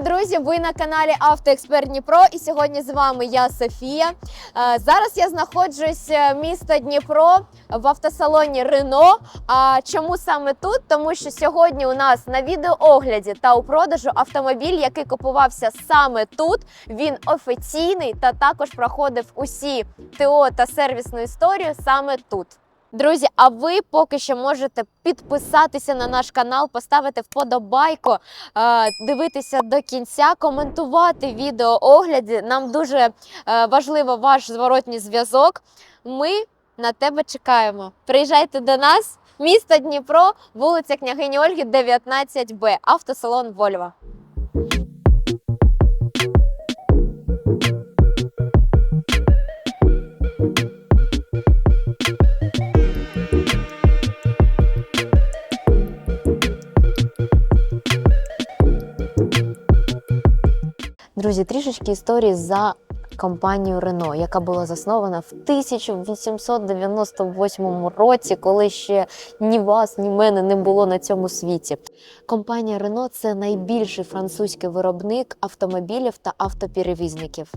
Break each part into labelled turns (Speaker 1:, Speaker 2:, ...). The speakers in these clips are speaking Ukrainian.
Speaker 1: Друзі! Ви на каналі Автоексперт Дніпро, і сьогодні з вами я Софія. Е, Зараз я знаходжусь е, місто Дніпро в автосалоні Рено. А чому саме тут? Тому що сьогодні у нас на відеоогляді та у продажу автомобіль, який купувався саме тут. Він офіційний та також проходив усі ТО та сервісну історію саме тут. Друзі, а ви поки що можете підписатися на наш канал, поставити вподобайку, е, дивитися до кінця, коментувати відео огляді. Нам дуже е, важливо ваш зворотній зв'язок. Ми на тебе чекаємо. Приїжджайте до нас, місто Дніпро, вулиця Княгині Ольги, 19Б, автосалон Вольва. Друзі, трішечки історії за компанію Рено, яка була заснована в 1898 році, коли ще ні вас, ні мене не було на цьому світі. Компанія Рено це найбільший французький виробник автомобілів та автоперевізників.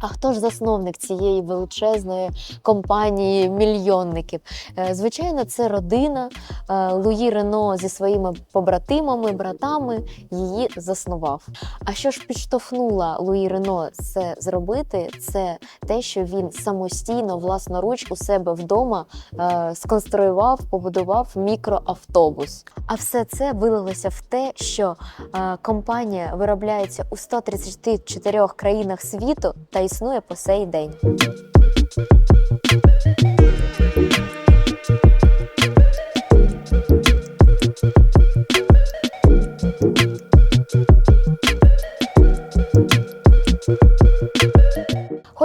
Speaker 1: А хто ж засновник цієї величезної компанії мільйонників? Е, Звичайно, це родина Е, Луї Рено зі своїми побратимами, братами її заснував. А що ж підштовхнула Луї Рено це зробити? Це те, що він самостійно, власноруч у себе вдома е, сконструював, побудував мікроавтобус. А все це вилилося в те, що е, компанія виробляється у 134 країнах світу та існує по сей день.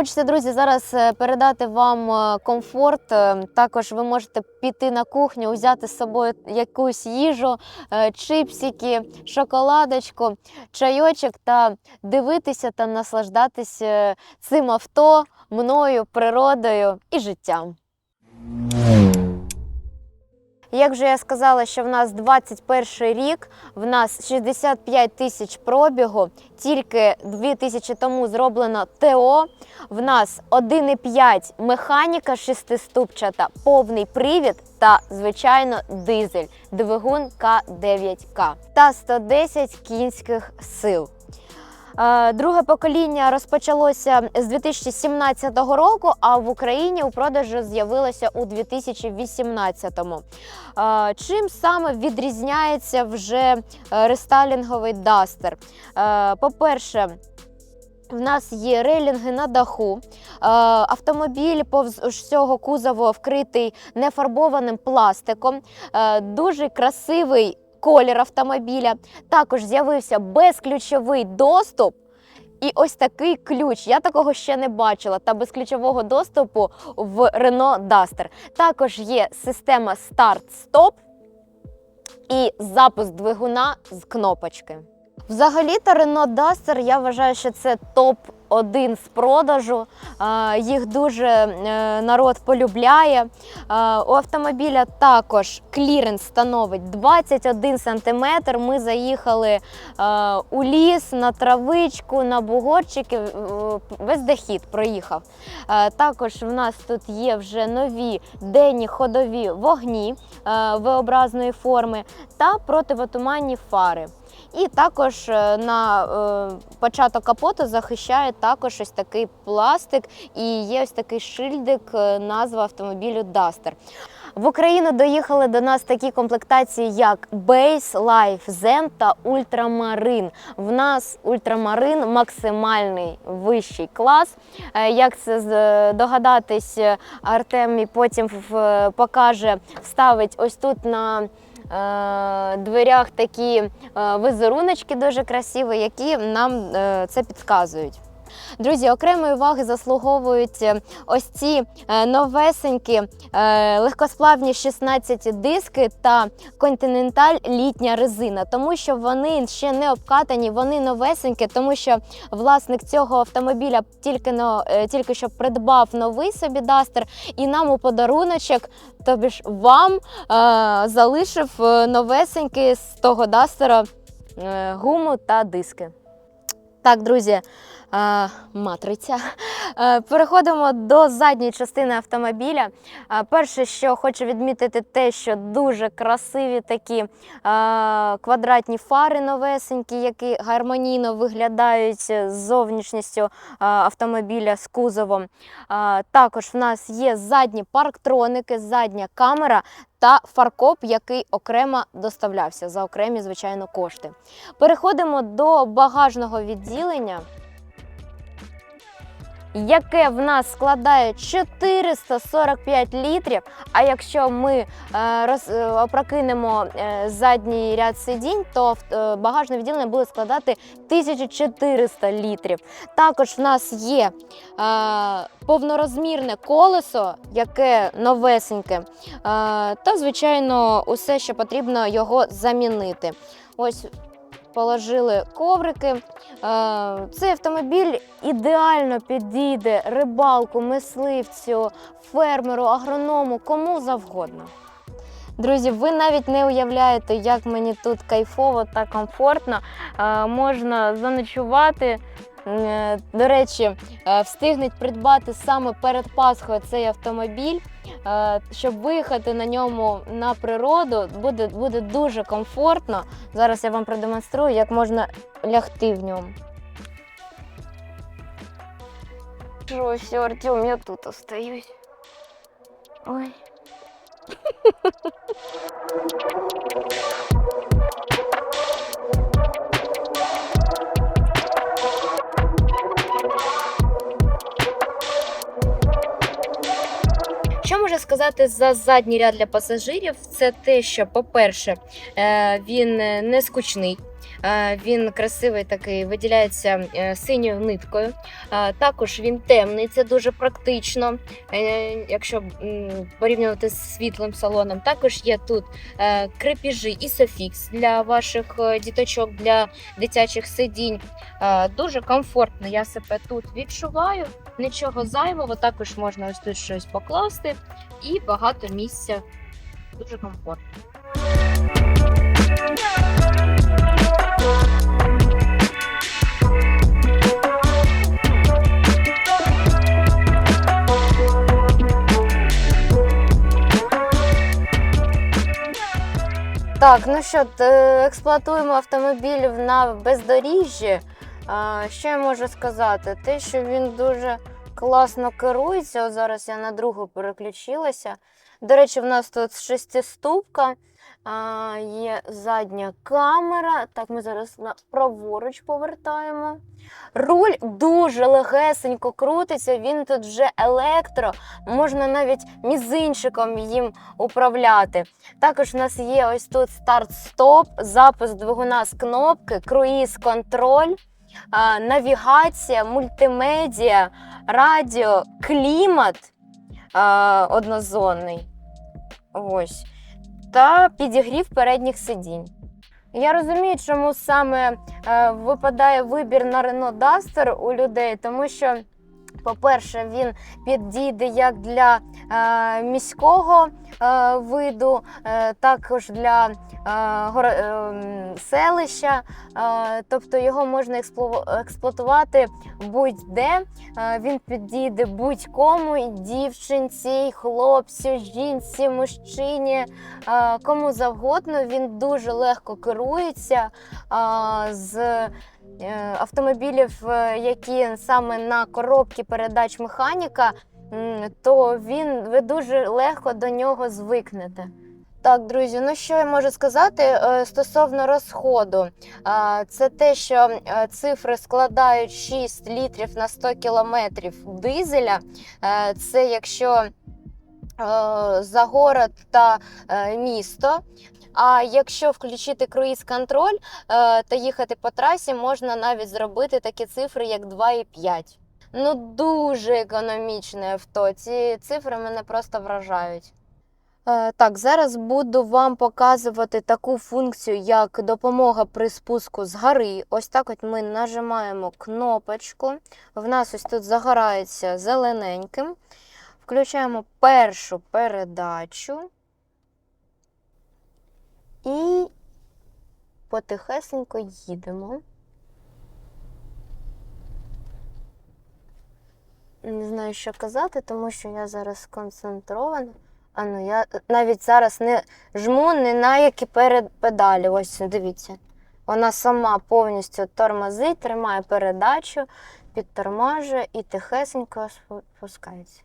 Speaker 1: Хочеться, друзі, зараз е, передати вам е, комфорт. Е, Також ви можете піти на кухню, взяти з собою якусь їжу, чипсики, шоколадочку, чайочок та дивитися та наслаждатися цим авто, мною, природою і життям. Як вже я сказала, що в нас 21 рік, в нас 65 тисяч пробігу, тільки 2 тисячі тому зроблено ТО. В нас 1,5 механіка шестиступчата, повний привід та, звичайно, дизель, двигун К9К та 110 кінських сил. Е, Друге покоління розпочалося з 2017 року, а в Україні у продажу з'явилося у 2018-му. Е, Чим саме відрізняється вже е, рестайлінговий дастер? По-перше, в нас є рейлінги на даху. Автомобіль повз всього кузову вкритий нефарбованим пластиком. Дуже красивий колір автомобіля. Також з'явився безключовий доступ. І ось такий ключ. Я такого ще не бачила. Та безключового доступу в Renault Duster. Також є система старт-стоп і запуск двигуна з кнопочки. Взагалі-то Renault Duster, я вважаю, що це топ. Один з продажу, їх дуже е, народ полюбляє. У автомобіля також кліренс становить 21 см. Ми заїхали е, у ліс, на травичку, на бугорчики, весь дохід проїхав. Е, Також в нас тут є вже нові денні ходові вогні V-образної форми та противотуманні фари. І також е, на е, початок капоту захищає також ось такий пластик і є ось такий шильдик, е, назва автомобілю Duster. В Україну доїхали до нас такі комплектації, як Base, Life, Zen та Ультрамарин. В нас Ультрамарин максимальний вищий клас. Як це догадатись, Артем потім покаже, вставить ось тут на дверях такі визеруночки дуже красиві, які нам е, це підказують. Друзі, окремої уваги заслуговують е, ось ці е, новесенькі е, легкосплавні 16 диски та континенталь літня резина, тому що вони ще не обкатані, вони новесенькі, тому що власник цього автомобіля тільки тільки що придбав новий собі дастер, і нам у подаруночок, тобі ж вам залишив новесенький з того дастера гуму та диски. Так, друзі, матриця. Е, Переходимо до задньої частини автомобіля. Е, Перше, що хочу відмітити, те, що дуже красиві такі е, квадратні фари новесенькі, які гармонійно виглядають з зовнішністю автомобіля з кузовом. Також в нас є задні парктроники, задня камера та фаркоп, який окремо доставлявся за окремі, звичайно, кошти. Переходимо до багажного відділення, яке в нас складає 445 літрів. А якщо ми е, роз, е, опрокинемо е, задній ряд сидінь, то багажне відділення буде складати 1400 літрів. Також в нас є повнорозмірне колесо, яке новесеньке, та, звичайно, усе, що потрібно його замінити. Ось положили коврики. Е, Цей автомобіль ідеально підійде рибалку, мисливцю, фермеру, агроному, кому завгодно. Друзі, ви навіть не уявляєте, як мені тут кайфово та комфортно. Е, Можна заночувати. Е, До речі, е, встигнуть придбати саме перед Пасхою цей автомобіль. Е, Щоб виїхати на ньому на природу, буде, буде дуже комфортно. Зараз я вам продемонструю, як можна лягти в ньому. Що, все, Артем, я тут остаюсь. Ой. сказати за задній ряд для пасажирів? Це те, що, по-перше, е, він е, не скучний. Е, Він красивий такий, виділяється е, синьою ниткою. Е, Також він темний, це дуже практично, якщо порівнювати з світлим салоном. Також є тут крепіжі і софікс для ваших діточок, для дитячих сидінь. Дуже комфортно. Я себе тут відчуваю. Нічого зайвого, також можна ось тут щось покласти і багато місця. Дуже комфортно. Так, ну що, експлуатуємо автомобіль на бездоріжжі. Що я можу сказати? Те, що він дуже класно керується. От зараз я на другу переключилася. До речі, в нас тут шестиступка, а, є задня камера. Так, ми зараз на праворуч повертаємо. Руль дуже легесенько крутиться, він тут вже електро, можна навіть мізинчиком їм управляти. Також у нас є ось тут старт-стоп, запуск двигуна з кнопки, круїз-контроль, навігація, мультимедіа, радіо, клімат однозонний. Ось. Та підігрів передніх сидінь. Я розумію, чому саме е, випадає вибір на Renault Duster у людей, тому що, по-перше, він підійде як для е, міського е, виду, е, також для е, горо- е, селища, е, тобто його можна експлу- експлуатувати будь-де. Е, Він підійде будь-кому, і дівчинці, хлопцю, жінці, мужчині, е, кому завгодно. Він дуже легко керується а, з е, автомобілів, е, які саме на коробці передач механіка, то він ви дуже легко до нього звикнете. Так, друзі, ну що я можу сказати е, стосовно розходу? Це те, що е, цифри складають 6 літрів на 100 кілометрів дизеля. Е, Це якщо е, за город та е, місто. А якщо включити круїз-контроль е, та їхати по трасі, можна навіть зробити такі цифри, як 2,5. Ну, дуже економічне авто. Ці цифри мене просто вражають. Е, Так, зараз буду вам показувати таку функцію, як допомога при спуску з гори. Ось так от ми нажимаємо кнопочку. В нас ось тут загорається зелененьким. Включаємо першу передачу. І потихесенько їдемо. Не знаю, що казати, тому що я зараз сконцентрована. А ну я навіть зараз не жму ні на які перед педалі. Ось дивіться. Вона сама повністю тормозить, тримає передачу, підтормажує і тихесенько спускається.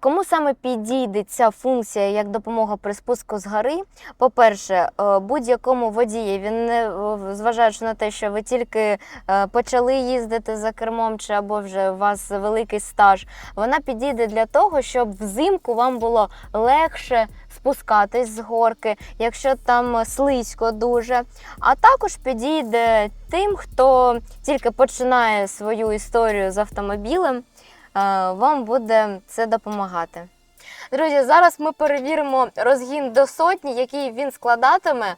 Speaker 1: Кому саме підійде ця функція як допомога при спуску з гори? По-перше, е, будь-якому водії, він не е, зважаючи на те, що ви тільки е, почали їздити за кермом, чи або вже у вас великий стаж, вона підійде для того, щоб взимку вам було легше спускатись з горки, якщо там слизько дуже. А також підійде тим, хто тільки починає свою історію з автомобілем. Е, вам буде це допомагати. Друзі, зараз ми перевіримо розгін до сотні, який він складатиме. Е,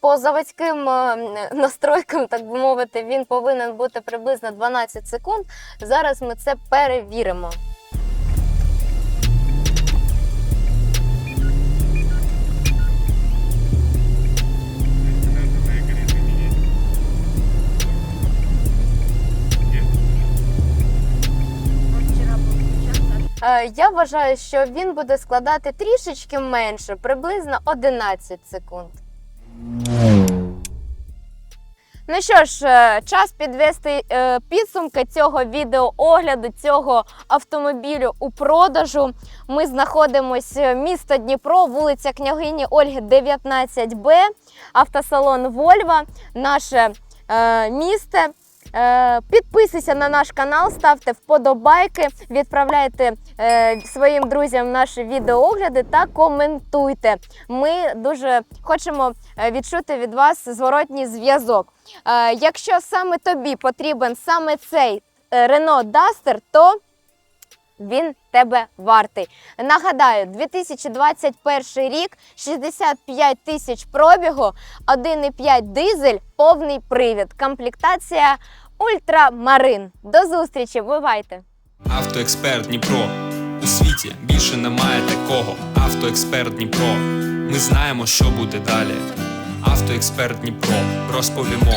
Speaker 1: По заводським е, настройкам, так би мовити, він повинен бути приблизно 12 секунд. Зараз ми це перевіримо. Я вважаю, що він буде складати трішечки менше, приблизно 11 секунд. Ну що ж, е, час підвести е, підсумки цього відеоогляду цього автомобілю у продажу. Ми знаходимося місто Дніпро, вулиця княгині Ольги, 19Б, автосалон Вольва, наше е, місто. Е, Підписуйся на наш канал, ставте вподобайки, відправляйте е, своїм друзям наші відеоогляди та коментуйте. Ми дуже хочемо е, відчути від вас зворотній зв'язок. Якщо саме тобі потрібен саме цей Renault Duster, то він тебе вартий. Нагадаю, 2021 рік, 65 тисяч пробігу, 1,5 дизель, повний привід, комплектація Ультрамарин. До зустрічі, бувайте!
Speaker 2: Автоексперт Дніпро. У світі більше немає такого. Автоексперт Дніпро. Ми знаємо, що буде далі. Автоексперт Дніпро. Розповімо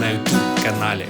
Speaker 2: на ютуб каналі.